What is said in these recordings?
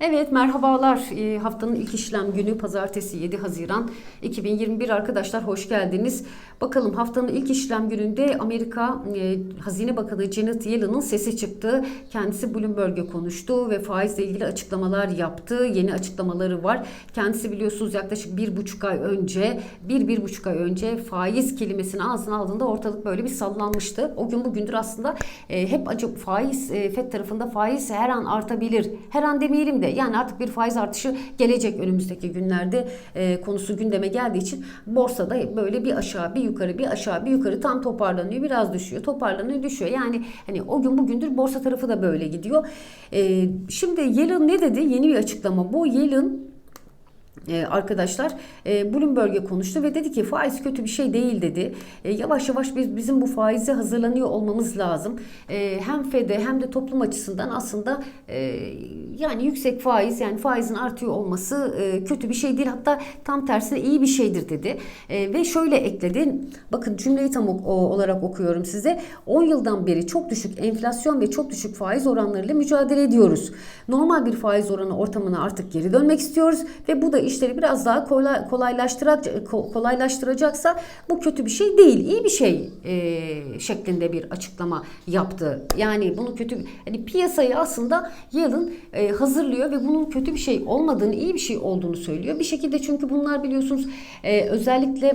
Evet merhabalar. Ee, haftanın ilk işlem günü pazartesi 7 Haziran 2021 arkadaşlar hoş geldiniz. Bakalım haftanın ilk işlem gününde Amerika e, Hazine Bakanı Janet Yellen'ın sesi çıktı. Kendisi Bloomberg'e konuştu ve faizle ilgili açıklamalar yaptı. Yeni açıklamaları var. Kendisi biliyorsunuz yaklaşık bir buçuk ay önce bir bir buçuk ay önce faiz kelimesini ağzına aldığında ortalık böyle bir sallanmıştı. O gün bugündür aslında e, hep acı faiz e, FED tarafında faiz her an artabilir. Her an demeyelim de yani artık bir faiz artışı gelecek önümüzdeki günlerde e, konusu gündeme geldiği için borsada böyle bir aşağı bir yukarı bir aşağı bir yukarı tam toparlanıyor biraz düşüyor toparlanıyor düşüyor. Yani hani o gün bugündür borsa tarafı da böyle gidiyor. E, şimdi Yellen ne dedi? Yeni bir açıklama bu. Yellen ee, arkadaşlar e, Bloomberg'e konuştu ve dedi ki faiz kötü bir şey değil dedi. E, yavaş yavaş biz bizim bu faize hazırlanıyor olmamız lazım. E, hem FED'e hem de toplum açısından aslında e, yani yüksek faiz yani faizin artıyor olması e, kötü bir şey değil. Hatta tam tersine iyi bir şeydir dedi. E, ve şöyle ekledi. Bakın cümleyi tam olarak okuyorum size. 10 yıldan beri çok düşük enflasyon ve çok düşük faiz oranlarıyla mücadele ediyoruz. Normal bir faiz oranı ortamına artık geri dönmek istiyoruz ve bu da işleri biraz daha kolay, kolaylaştıracak, kolaylaştıracaksa bu kötü bir şey değil, iyi bir şey e, şeklinde bir açıklama yaptı. Yani bunu kötü, hani piyasayı aslında Yellen e, hazırlıyor ve bunun kötü bir şey olmadığını, iyi bir şey olduğunu söylüyor. Bir şekilde çünkü bunlar biliyorsunuz e, özellikle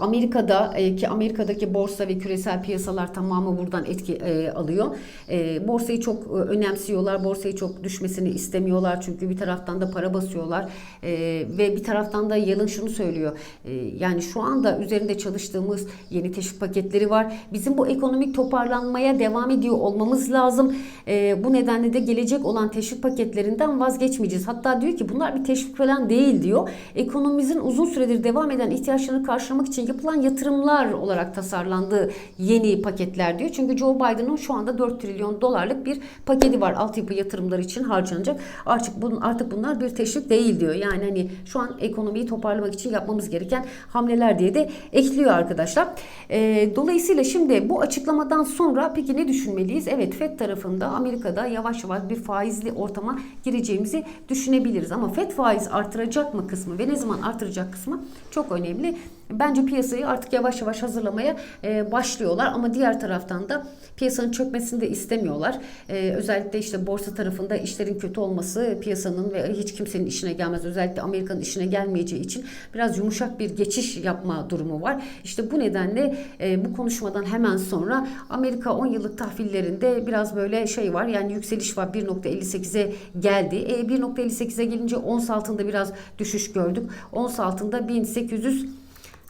Amerika'da e, ki Amerika'daki borsa ve küresel piyasalar tamamı buradan etki e, alıyor. E, borsayı çok e, önemsiyorlar. Borsayı çok düşmesini istemiyorlar. Çünkü bir taraftan da para basıyorlar. E, ve bir taraftan da Yalın şunu söylüyor. E, yani şu anda üzerinde çalıştığımız yeni teşvik paketleri var. Bizim bu ekonomik toparlanmaya devam ediyor olmamız lazım. E, bu nedenle de gelecek olan teşvik paketlerinden vazgeçmeyeceğiz. Hatta diyor ki bunlar bir teşvik falan değil diyor. Ekonomimizin uzun süredir devam eden ihtiyaçlarını karşılamak için yapılan yatırımlar olarak tasarlandığı yeni paketler diyor. Çünkü Joe Biden'ın şu anda 4 trilyon dolarlık bir paketi var altyapı yatırımları için harcanacak. Artık bun, artık bunlar bir teşvik değil diyor. Yani hani şu an ekonomiyi toparlamak için yapmamız gereken hamleler diye de ekliyor arkadaşlar. Ee, dolayısıyla şimdi bu açıklamadan sonra peki ne düşünmeliyiz? Evet FED tarafında Amerika'da yavaş yavaş bir faizli ortama gireceğimizi düşünebiliriz. Ama FED faiz artıracak mı kısmı ve ne zaman artıracak kısmı çok önemli. Bence piyasayı artık yavaş yavaş hazırlamaya e, başlıyorlar ama diğer taraftan da piyasanın çökmesini de istemiyorlar. E, özellikle işte borsa tarafında işlerin kötü olması piyasanın ve hiç kimsenin işine gelmez. Özellikle Amerika'nın işine gelmeyeceği için biraz yumuşak bir geçiş yapma durumu var. İşte bu nedenle e, bu konuşmadan hemen sonra Amerika 10 yıllık tahvillerinde biraz böyle şey var. Yani yükseliş var 1.58'e geldi. E, 1.58'e gelince ons altında biraz düşüş gördük. Ons altında 1800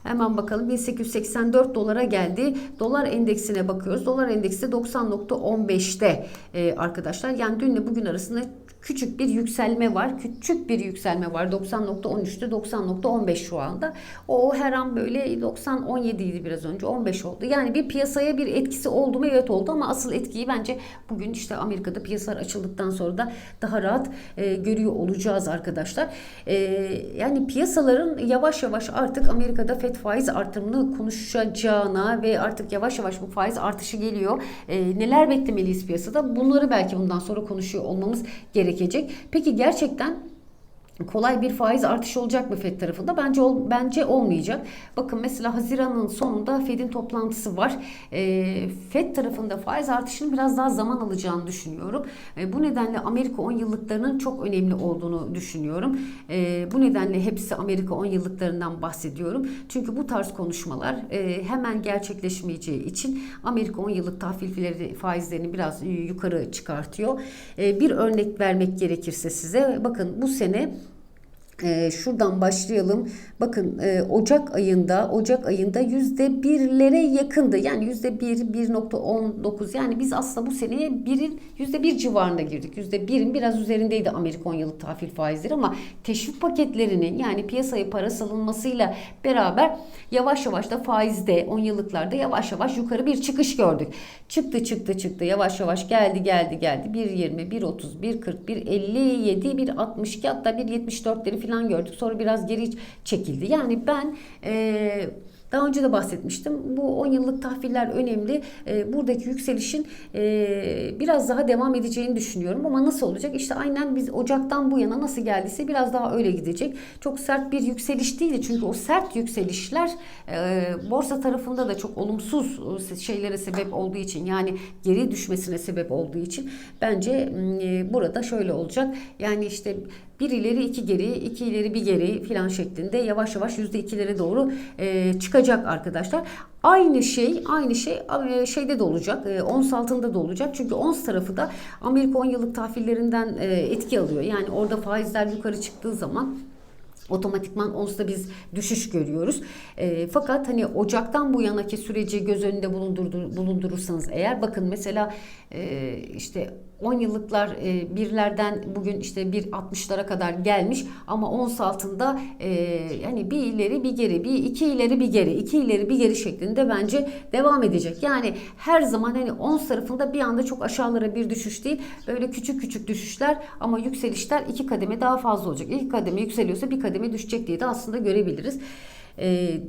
Hemen bakalım 1884 dolara geldi. Dolar endeksine bakıyoruz. Dolar endeksi 90.15'te e, arkadaşlar. Yani dünle bugün arasında küçük bir yükselme var. Küçük bir yükselme var. 90.13'te 90.15 şu anda. O her an böyle 90.17 idi biraz önce. 15 oldu. Yani bir piyasaya bir etkisi oldu mu? Evet oldu ama asıl etkiyi bence bugün işte Amerika'da piyasalar açıldıktan sonra da daha rahat e, görüyor olacağız arkadaşlar. E, yani piyasaların yavaş yavaş artık Amerika'da FED faiz artırımını konuşacağına ve artık yavaş yavaş bu faiz artışı geliyor. E, neler beklemeliyiz piyasada? Bunları belki bundan sonra konuşuyor olmamız gerekecek. Peki gerçekten kolay bir faiz artışı olacak mı Fed tarafında? Bence ol, bence olmayacak. Bakın mesela Haziran'ın sonunda Fed'in toplantısı var. E, Fed tarafında faiz artışının biraz daha zaman alacağını düşünüyorum. E, bu nedenle Amerika 10 yıllıklarının çok önemli olduğunu düşünüyorum. E, bu nedenle hepsi Amerika 10 yıllıklarından bahsediyorum. Çünkü bu tarz konuşmalar e, hemen gerçekleşmeyeceği için Amerika 10 yıllık tahvilleri faizlerini biraz yukarı çıkartıyor. E, bir örnek vermek gerekirse size bakın bu sene ee, şuradan başlayalım. Bakın e, Ocak ayında Ocak ayında yüzde birlere yakındı. Yani yüzde bir, 1.19 yani biz aslında bu seneye birin yüzde bir civarında girdik. Yüzde birin biraz üzerindeydi Amerika 10 yıllık tahvil faizleri ama teşvik paketlerinin yani piyasaya para salınmasıyla beraber yavaş yavaş da faizde 10 yıllıklarda yavaş yavaş yukarı bir çıkış gördük. Çıktı çıktı çıktı yavaş yavaş geldi geldi geldi 1.20, 1.30, 1.40, 1.57, 1.62 hatta 1.74'leri falan gördük. Sonra biraz geri çekildi. Yani ben e, Daha önce de bahsetmiştim. Bu 10 yıllık tahviller önemli. E, buradaki yükselişin e, biraz daha devam edeceğini düşünüyorum. Ama nasıl olacak? İşte aynen biz Ocak'tan bu yana nasıl geldiyse biraz daha öyle gidecek. Çok sert bir yükseliş değil. Çünkü o sert yükselişler e, borsa tarafında da çok olumsuz e, şeylere sebep olduğu için yani geri düşmesine sebep olduğu için bence e, burada şöyle olacak. Yani işte bir ileri iki geri, iki ileri bir geri filan şeklinde yavaş yavaş yüzde ikilere doğru e, çıkacak arkadaşlar. Aynı şey, aynı şey e, şeyde de olacak, e, ons altında da olacak. Çünkü ons tarafı da Amerika 10 yıllık tahvillerinden e, etki alıyor. Yani orada faizler yukarı çıktığı zaman otomatikman ONS'ta biz düşüş görüyoruz. E, fakat hani Ocak'tan bu yanaki süreci göz önünde bulundur, bulundurursanız eğer bakın mesela e, işte 10 yıllıklar e, birlerden bugün işte bir 60'lara kadar gelmiş ama ons altında e, hani bir ileri bir geri bir iki ileri bir geri iki ileri bir geri şeklinde bence devam edecek. Yani her zaman hani ons tarafında bir anda çok aşağılara bir düşüş değil böyle küçük küçük düşüşler ama yükselişler iki kademe daha fazla olacak. İlk kademe yükseliyorsa bir kademe düşecek diye de aslında görebiliriz. Eee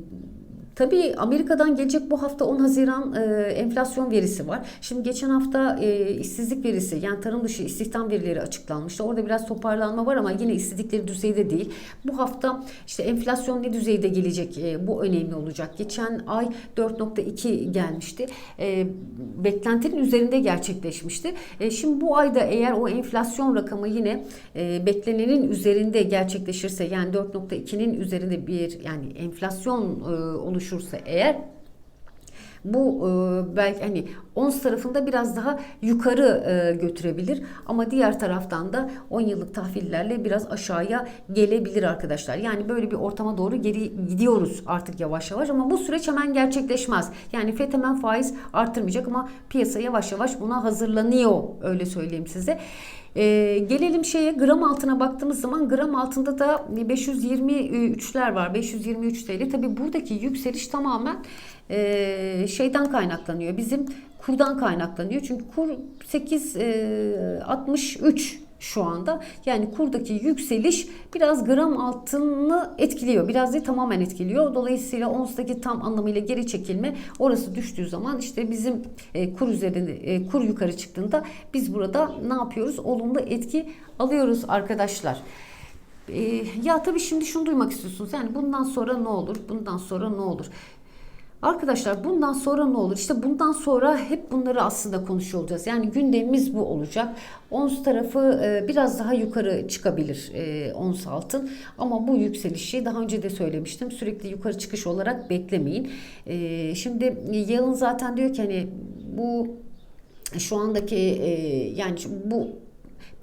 Tabii Amerika'dan gelecek bu hafta 10 Haziran e, enflasyon verisi var. Şimdi geçen hafta e, işsizlik verisi yani tarım dışı istihdam verileri açıklanmıştı. Orada biraz toparlanma var ama yine istedikleri düzeyde değil. Bu hafta işte enflasyon ne düzeyde gelecek e, bu önemli olacak. Geçen ay 4.2 gelmişti. E, beklentinin üzerinde gerçekleşmişti. E, şimdi bu ayda eğer o enflasyon rakamı yine e, beklenenin üzerinde gerçekleşirse yani 4.2'nin üzerinde bir yani enflasyon e, oluşursa oluşursa eğer bu e, belki hani ons tarafında biraz daha yukarı e, götürebilir ama diğer taraftan da 10 yıllık tahvillerle biraz aşağıya gelebilir arkadaşlar. Yani böyle bir ortama doğru geri gidiyoruz artık yavaş yavaş ama bu süreç hemen gerçekleşmez. Yani FED hemen faiz arttırmayacak ama piyasa yavaş yavaş buna hazırlanıyor öyle söyleyeyim size. Ee, gelelim şeye gram altına baktığımız zaman gram altında da 523'ler var. 523 TL. Tabi buradaki yükseliş tamamen e, şeyden kaynaklanıyor. Bizim kurdan kaynaklanıyor. Çünkü kur 8.63 şu anda. Yani kurdaki yükseliş biraz gram altını etkiliyor. Biraz değil tamamen etkiliyor. Dolayısıyla onsdaki tam anlamıyla geri çekilme orası düştüğü zaman işte bizim e, kur üzerinde e, kur yukarı çıktığında biz burada ne yapıyoruz? Olumlu etki alıyoruz arkadaşlar. E, ya tabii şimdi şunu duymak istiyorsunuz. Yani bundan sonra ne olur? Bundan sonra ne olur? Arkadaşlar bundan sonra ne olur? İşte bundan sonra hep bunları aslında konuşuyor olacağız. Yani gündemimiz bu olacak. Ons tarafı e, biraz daha yukarı çıkabilir e, ons altın. Ama bu yükselişi daha önce de söylemiştim. Sürekli yukarı çıkış olarak beklemeyin. E, şimdi Yalın zaten diyor ki hani bu şu andaki yani bu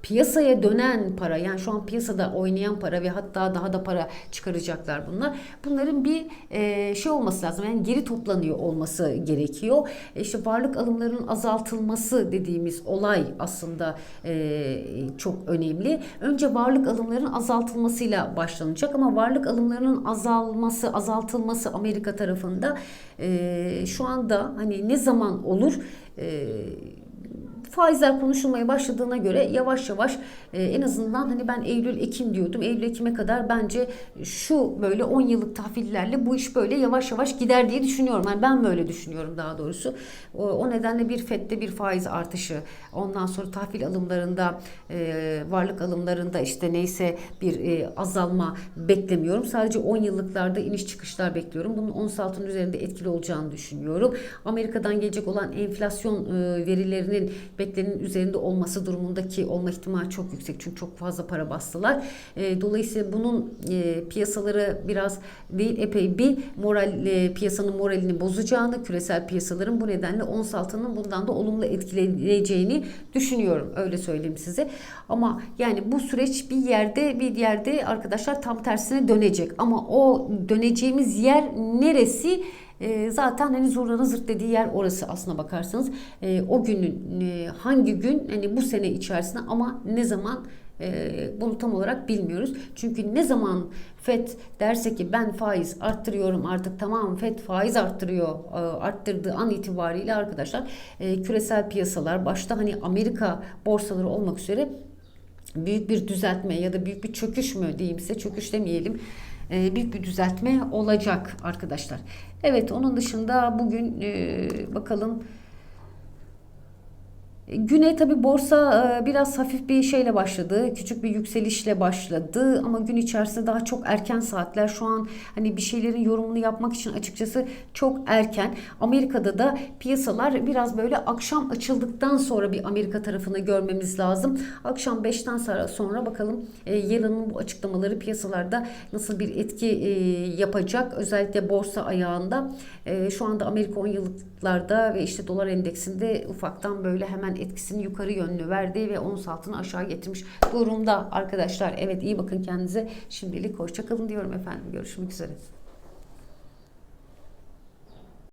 piyasaya dönen para yani şu an piyasada oynayan para ve hatta daha da para çıkaracaklar bunlar. Bunların bir e, şey olması lazım. Yani geri toplanıyor olması gerekiyor. E işte varlık alımlarının azaltılması dediğimiz olay aslında e, çok önemli. Önce varlık alımlarının azaltılmasıyla başlanacak ama varlık alımlarının azalması, azaltılması Amerika tarafında e, şu anda hani ne zaman olur? E, faizler konuşulmaya başladığına göre yavaş yavaş e, en azından hani ben Eylül Ekim diyordum. Eylül Ekim'e kadar bence şu böyle 10 yıllık tahvillerle bu iş böyle yavaş yavaş gider diye düşünüyorum. Yani ben böyle düşünüyorum daha doğrusu. O, o nedenle bir FED'de bir faiz artışı, ondan sonra tahvil alımlarında, e, varlık alımlarında işte neyse bir e, azalma beklemiyorum. Sadece 10 yıllıklarda iniş çıkışlar bekliyorum. Bunun 10 altın üzerinde etkili olacağını düşünüyorum. Amerika'dan gelecek olan enflasyon e, verilerinin beklenenin üzerinde olması durumundaki olma ihtimali çok yüksek. Çünkü çok fazla para bastılar. E, dolayısıyla bunun e, piyasaları biraz değil epey bir moral e, piyasanın moralini bozacağını, küresel piyasaların bu nedenle ons altının bundan da olumlu etkileyeceğini düşünüyorum. Öyle söyleyeyim size. Ama yani bu süreç bir yerde bir yerde arkadaşlar tam tersine dönecek. Ama o döneceğimiz yer neresi? E, zaten hani zurnanın zırt dediği yer orası aslına bakarsanız. E, o günün e, hangi gün hani bu sene içerisinde ama ne zaman e, bunu tam olarak bilmiyoruz. Çünkü ne zaman FED derse ki ben faiz arttırıyorum artık tamam FED faiz arttırıyor e, arttırdığı an itibariyle arkadaşlar e, küresel piyasalar başta hani Amerika borsaları olmak üzere büyük bir düzeltme ya da büyük bir çöküş mü diyeyim size çöküş demeyelim e, büyük bir düzeltme olacak arkadaşlar. Evet onun dışında bugün e, bakalım Güne tabi borsa e, biraz hafif bir şeyle başladı. Küçük bir yükselişle başladı ama gün içerisinde daha çok erken saatler. Şu an hani bir şeylerin yorumunu yapmak için açıkçası çok erken. Amerika'da da piyasalar biraz böyle akşam açıldıktan sonra bir Amerika tarafını görmemiz lazım. Akşam 5'ten sonra, sonra bakalım e, Yellen'ın bu açıklamaları piyasalarda nasıl bir etki e, yapacak. Özellikle borsa ayağında. Şu anda Amerika 10 yıllıklarda ve işte dolar endeksinde ufaktan böyle hemen etkisini yukarı yönlü verdi ve ons altını aşağı getirmiş durumda arkadaşlar. Evet iyi bakın kendinize. Şimdilik hoşçakalın diyorum efendim. Görüşmek üzere.